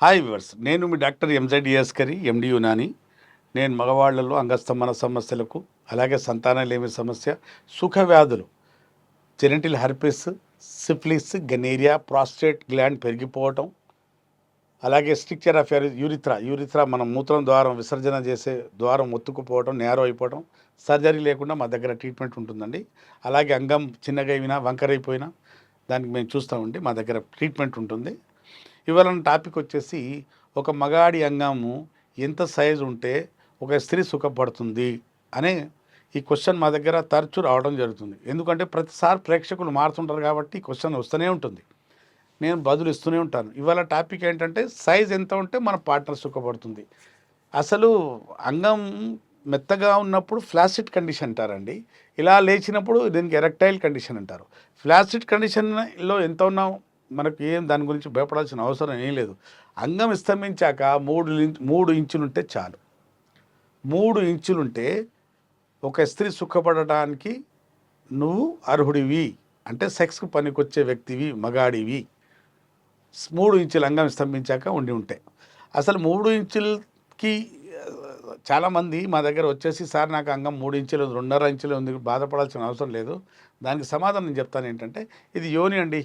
Hi viewers నేను మీ doctor ఎంజెడ్ఎస్ యాస్కరి MD Unani. నేను మగవాళ్ళలో అంగస్తంభన సమస్యలకు అలాగే సంతానలేమి సమస్య సుఖ వ్యాధులు genital herpes syphilis gonorrhoea prostate gland పెరిగిపోవటం అలాగే స్ట్రిక్చర్ ఆఫ్ యూరిత్రా యూరిత్రా మనం మూత్రం ద్వారం విసర్జన చేసే ద్వారం ఒత్తుకుపోవడం నేరో అయిపోవడం సర్జరీ లేకుండా మా దగ్గర ట్రీట్మెంట్ ఉంటుందండి. అలాగే అంగం చిన్నగా అయినా వంకరైపోయినా దానికి మేము చూస్తామండి. మా దగ్గర ట్రీట్మెంట్ ఉంటుంది. ఇవాళ టాపిక్ వచ్చేసి ఒక మగాడి అంగము ఎంత సైజు ఉంటే ఒక స్త్రీ సుఖపడుతుంది అనే ఈ క్వశ్చన్ మా దగ్గర తరచూ రావడం జరుగుతుంది. ఎందుకంటే ప్రతిసారి ప్రేక్షకులు మారుతుంటారు కాబట్టి ఈ క్వశ్చన్ వస్తూనే ఉంటుంది. నేను బదులు ఇస్తూనే ఉంటాను. ఇవాళ టాపిక్ ఏంటంటే సైజ్ ఎంత ఉంటే మన పార్ట్నర్ సుఖపడుతుంది. అసలు అంగం మెత్తగా ఉన్నప్పుడు ఫ్లాసిడ్ కండిషన్ అంటారండి. ఇలా లేచినప్పుడు దీనికి ఎరెక్టైల్ కండిషన్ అంటారు. ఫ్లాసిడ్ కండిషన్లో ఎంత ఉన్నాం మనకు ఏం దాని గురించి భయపడాల్సిన అవసరం ఏం లేదు. అంగం స్తంభించాక మూడు మూడు ఇంచులుంటే చాలు. మూడు ఇంచులుంటే ఒక స్త్రీ సుఖపడటానికి నువ్వు అర్హుడివి. అంటే సెక్స్కి పనికొచ్చే వ్యక్తివి మగాడివి. మూడు ఇంచుల అంగం స్తంభించాక ఉండి ఉంటాయి అసలు మూడు ఇంచులకి చాలామంది మా దగ్గర వచ్చేసి సార్ నాకు అంగం మూడు ఇంచులు ఉంది, రెండున్నర ఇంచులు ఉంది బాధపడాల్సిన అవసరం లేదు. దానికి సమాధానం నేను చెప్తాను ఏంటంటే ఇది యోని అండి.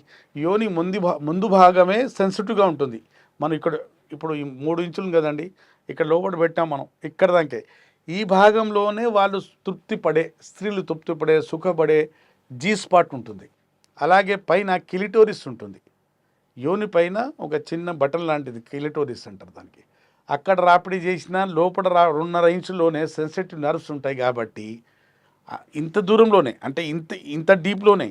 యోని ముందు భా ముందు భాగమే సెన్సిటివ్గా ఉంటుంది. మనం ఇక్కడ ఇప్పుడు ఈ మూడు ఇంచులు కదండి ఇక్కడ లోపల పెట్టాం మనం ఇక్కడ దాకే ఈ భాగంలోనే వాళ్ళు తృప్తి పడే స్త్రీలు తృప్తి పడే సుఖపడే జీ స్పాట్ ఉంటుంది. అలాగే పైన కిలిటోరిస్ ఉంటుంది. యోని పైన ఒక చిన్న బటన్ లాంటిది కిలిటోరిస్ అంటారు దానికి. అక్కడ రాపిడి చేసిన లోపల రా రెండున్నర ఇంచులోనే సెన్సిటివ్ నర్వ్స్ ఉంటాయి కాబట్టి ఇంత దూరంలోనే అంటే ఇంత ఇంత డీప్లోనే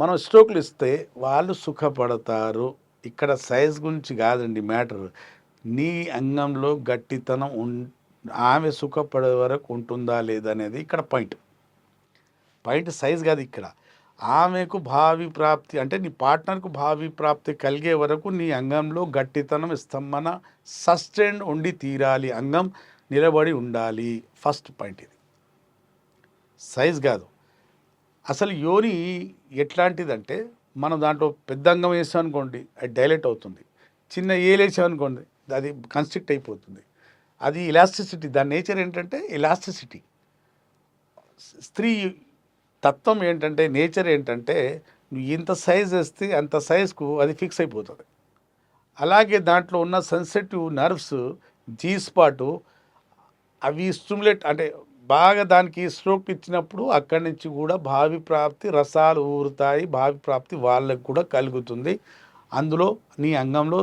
మనం స్ట్రోక్లు ఇస్తే వాళ్ళు సుఖపడతారు. ఇక్కడ సైజ్ గురించి కాదండి మ్యాటర్. నీ అంగంలో గట్టితనం ఉన్ ఆమె సుఖపడే వరకు ఉంటుందా లేదా అనేది ఇక్కడ పాయింట్. పాయింట్ సైజ్ కాదు ఇక్కడ. ఆమెకు భావి ప్రాప్తి అంటే నీ పార్ట్నర్కు భావి ప్రాప్తి కలిగే వరకు నీ అంగంలో గట్టితనం స్తంభన సస్టైన్ ఉండి తీరాలి. అంగం నిలబడి ఉండాలి. ఫస్ట్ పాయింట్ ఇది. సైజ్ కాదు. అసలు యోని ఎట్లాంటిదంటే మనం దాంట్లో పెద్ద అంగం వేసాం అనుకోండి అది డైలెట్ అవుతుంది. చిన్న ఏలేసాం అనుకోండి అది కన్స్ట్రిక్ట్ అయిపోతుంది. అది ఇలాస్టిసిటీ దాని నేచర్ ఏంటంటే ఇలాస్టిసిటీ స్త్రీ తత్వం ఏంటంటే నేచర్ ఏంటంటే నువ్వు ఇంత సైజ్ వేస్తే అంత సైజ్కు అది ఫిక్స్ అయిపోతుంది. అలాగే దాంట్లో ఉన్న సెన్సిటివ్ నర్వ్స్ జీ స్పాటు అవి స్టిమ్యులేట్ అంటే బాగా దానికి స్ట్రోక్ ఇచ్చినప్పుడు అక్కడి నుంచి కూడా భావి ప్రాప్తి రసాలు ఊరుతాయి భావి ప్రాప్తి వాళ్ళకు కూడా కలుగుతుంది. అందులో నీ అంగంలో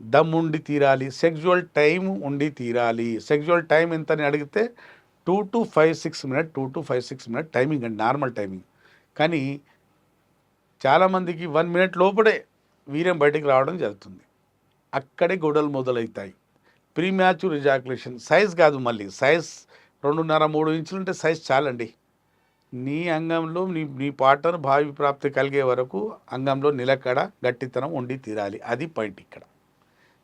దమ్ ఉండి తీరాలి సెక్జువల్ టైం ఉండి తీరాలి. సెక్జువల్ టైం ఎంతని అడిగితే two to five six minute two to five six minute timing అండి నార్మల్ టైమింగ్. కానీ చాలామందికి వన్ మినిట్ లోపడే వీర్యం బయటికి రావడం జరుగుతుంది. అక్కడే గొడవలు మొదలవుతాయి. ప్రీ మ్యాచ్యూర్ రిజాక్యులేషన్ సైజ్ కాదు మళ్ళీ సైజ్ రెండున్నర మూడు ఇంచులు ఉంటే సైజ్ చాలండి. నీ అంగంలో నీ నీ పార్ట్నర్ భావి ప్రాప్తి కలిగే వరకు అంగంలో నిలకడ గట్టితనం ఉండి తీరాలి. అది పాయింట్ ఇక్కడ.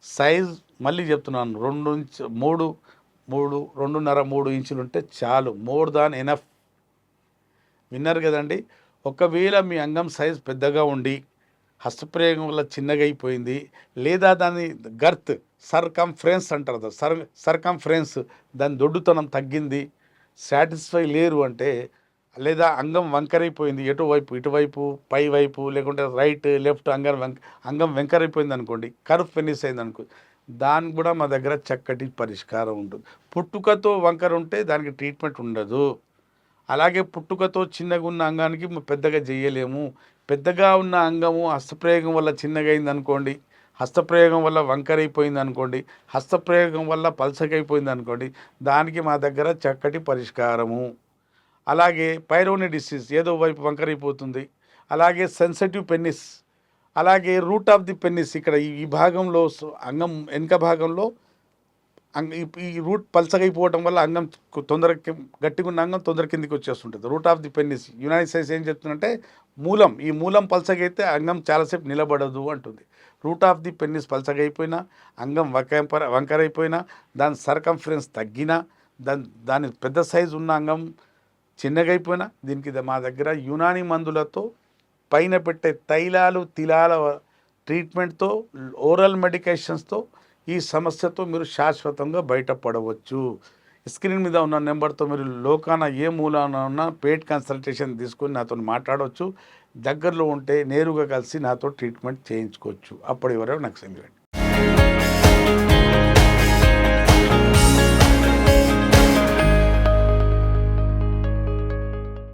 సైజ్ మళ్ళీ చెప్తున్నాను రెండు ఇంచు మూడు మూడు రెండున్నర మూడు ఇంచులు ఉంటే చాలు మోర్ దాన్ ఎనఫ్ విన్నారు కదండి ఒకవేళ మీ అంగం సైజ్ పెద్దగా ఉండి హస్తప్రయోగం వల్ల చిన్నగా అయిపోయింది లేదా దాని గర్త్ సర్కంఫరెన్స్ అంటారు కదా. సర్ సర్కంఫరెన్స్ దాని దొడ్డుతనం తగ్గింది సాటిస్ఫై లేరు అంటే లేదా అంగం వంకరైపోయింది ఎటువైపు ఇటువైపు పై వైపు లేకుంటే రైట్ లెఫ్ట్ అంగం వంక అంగం వెంకరైపోయింది అనుకోండి కర్వ్ ఫినిష్ అయింది అనుకో దానికి కూడా మా దగ్గర చక్కటి పరిష్కారం ఉంటుంది. పుట్టుకతో వంకర ఉంటే దానికి ట్రీట్మెంట్ ఉండదు. అలాగే పుట్టుకతో చిన్నగా ఉన్న అంగానికి పెద్దగా చేయలేము పెద్దగా ఉన్న అంగము హస్తప్రయోగం వల్ల చిన్నగా అయింది అనుకోండి హస్తప్రయోగం వల్ల వంకరైపోయింది అనుకోండి హస్తప్రయోగం వల్ల పల్సకైపోయింది అనుకోండి దానికి మా దగ్గర చక్కటి పరిష్కారము. అలాగే పైరోని డిసీజ్ ఏదో వైపు వంకరైపోతుంది. అలాగే సెన్సిటివ్ పెన్నిస్ అలాగే రూట్ ఆఫ్ ది పెన్నిస్ ఇక్కడ ఈ భాగంలో అంగం వెనుక భాగంలో అంగ ఈ- ఈ రూట్ పల్చగైపోవడం వల్ల అంగం కు- తొందరగా గట్టిగా ఉన్న అంగం తొందర కిందికి వచ్చేస్తుంటుంది. Root of the penis United States ఏం చెప్తుందంటే మూలం ఈ మూలం పల్చగైతే అంగం చాలాసేపు నిలబడదు అంటుంది. రూట్ ఆఫ్ ది పెన్నిస్ పల్చగైపోయినా అంగం వంకర వంకరైపోయినా దాని సర్కంఫరెన్స్ తగ్గినా దాని దాని పెద్ద సైజు ఉన్న అంగం చిన్నగా అయిపోయినా దీనికి మా దగ్గర యునాని మందులతో పైన పెట్టే తైలాలు తిలాల ట్రీట్మెంట్తో ఓరల్ మెడికేషన్స్తో ఈ సమస్యతో మీరు శాశ్వతంగా బయటపడవచ్చు. స్క్రీన్ మీద ఉన్న నెంబర్తో మీరు లోకాన ఏ మూలాన ఉన్న పేట్ కన్సల్టేషన్ తీసుకొని నాతో మాట్లాడవచ్చు దగ్గరలో ఉంటే నేరుగా కలిసి నాతో ట్రీట్మెంట్ చేయించుకోవచ్చు. అప్పటి వరకు నాకు సెండ్